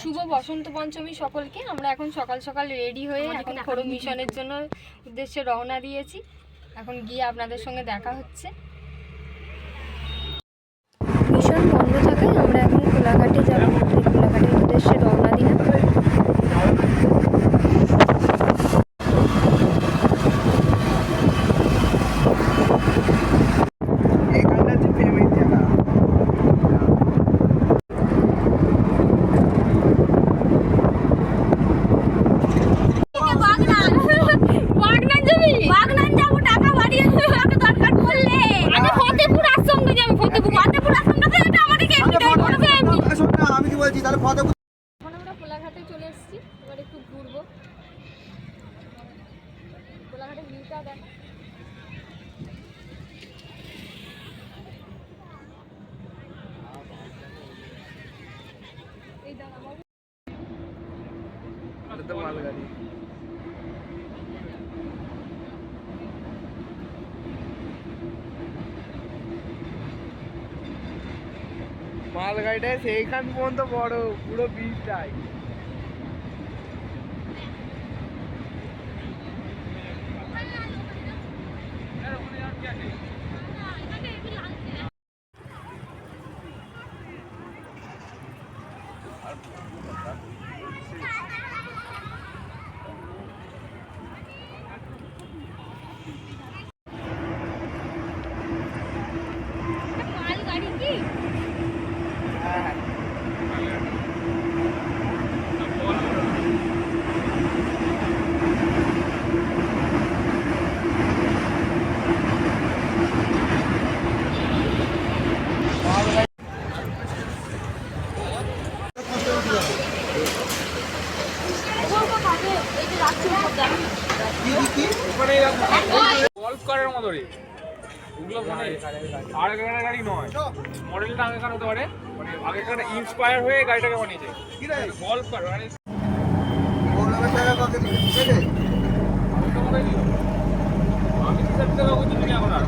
শুভ বসন্ত পঞ্চমী সকলকে। আমরা এখন সকাল সকাল রেডি হয়ে এখন খড়ো মিশনের জন্য উদ্দেশ্যে রওনা দিয়েছি। এখন গিয়ে আপনাদের সঙ্গে দেখা হচ্ছে। মিশন বন্ধ থাকায় আমরা এখন কোলাঘাটে যাব। কোলাঘাটের উদ্দেশ্যে রওনা দিলাম। মালগাড়ি মালগাড়িটা সেইখান পর্যন্ত বড় পুরো বীজটাই viaje. ওগুলো মানে আগেকার গাড়ি নয়। মডেলটা আগেকার হতে পারে মানে আগেকার ইন্সপায়ার হয়ে গাড়িটাকে বানিয়েছে। মানে আমি তো এখন আর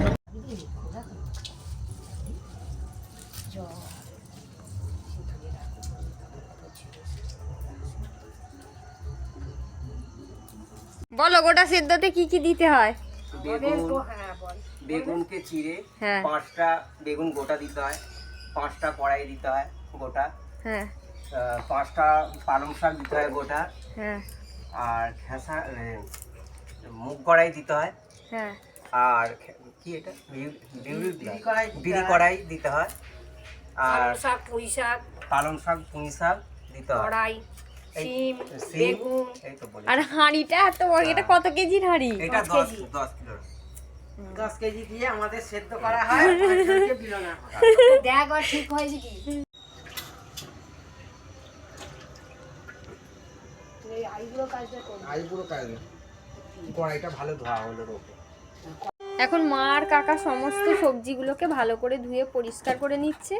বলো গোটা সিদ্ধতে কি কি দিতে হয়? বেগুনকে চিড়ে হ্যাঁ। পাঁচটা বেগুন গোটা দিতে হয় পাঁচটা কড়াই দিতে হয় গোটা। হ্যাঁ। পাঁচটা পালং শাক দিতে হয় গোটা। হ্যাঁ। আর খেসা এ, মুগ কড়াই দিতে হয়। হ্যাঁ। আর কি এটা? বিড়ি কড়াই দিতে হয়। আর শাক পুঁই শাক। পালং শাক পুঁই শাক দিতে হয়। কড়াই শিম বেগুন। তো আর হাঁড়িটা এত বড় এটা কত কেজির হাঁড়ি? এটা দশ দশ দশ কিলো। দশ কেজি দিয়ে আমাদের সেদ্ধ করা হয় দেখ ঠিক হয়েছে কি। এই আইগুলো কাজটা করবি আজ পুরো কাজ কড়াইটা ভালো ধোয়া হলো এখন মা আর কাকা সমস্ত সবজিগুলোকে ভালো করে ধুয়ে পরিষ্কার করে নিচ্ছে।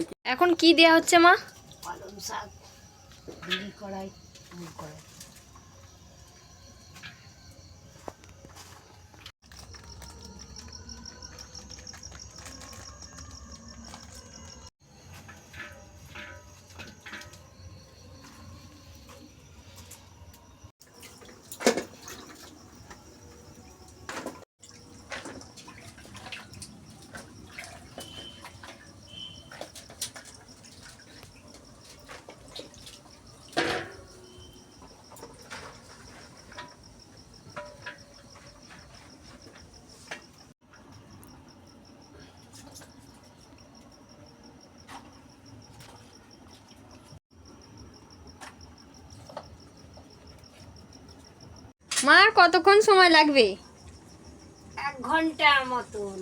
কি? এখন কি দেয়া হচ্ছে মা? পালং শাক বিড়ি কড়াই কড়াই। মা কতক্ষণ সময় লাগবে? এক ঘণ্টার মতন।